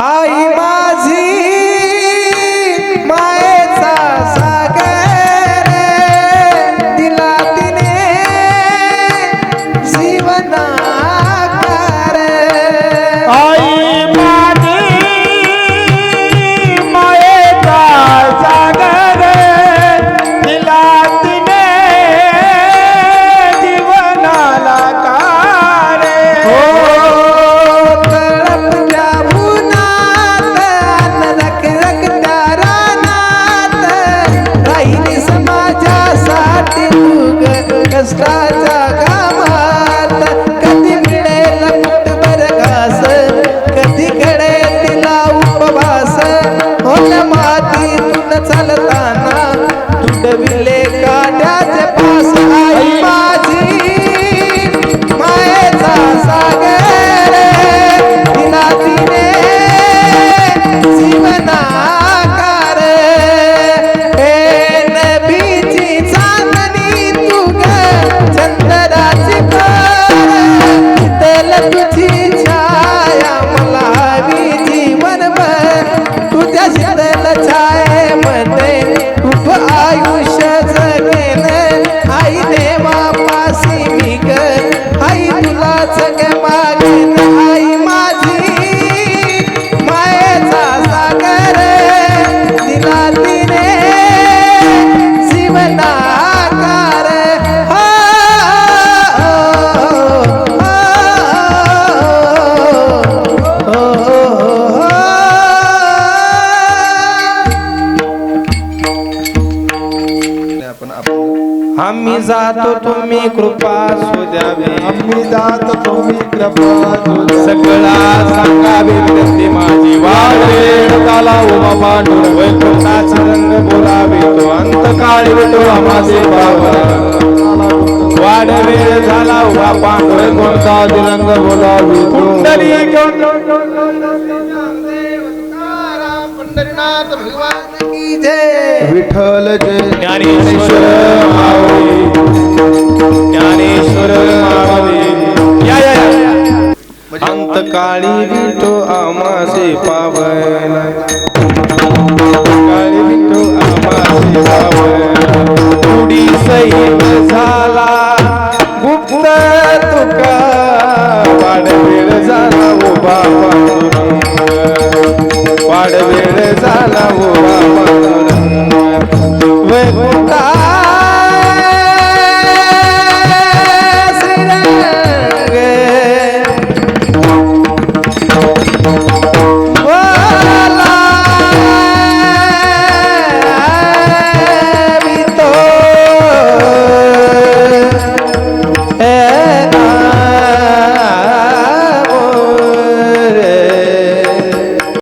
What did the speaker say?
आई माझी ग कामात कधी मिळेल पोटभर घास कधी घडे तिला उपवास होत मातीतून चालताना तुडविले काट्याचे आम्ही जातो तुम्ही कृपा सुद्यावे आम्ही जात तुम्ही कृपा सगळा सांगावी विनंती माझी. वाढवेळ काला उभा पांडुर वैकुंठाचा रंग बोलावे तो. अंत काळी विटो आमाचे पावन वाढवेळ झाला उभा पांडुर कोणता रंग बोलावे कुंडली पंढरीनाथ भगवान की जय. विठ्ठल जय ज्ञानेश्वर. काळी विठो आमासे पावन काळी विठो आमासे पावन पुढी सैन झाला गुप्त तुका. वाडवेळ झाला ओ बाबा वाडवेळ झाला ओ बाबा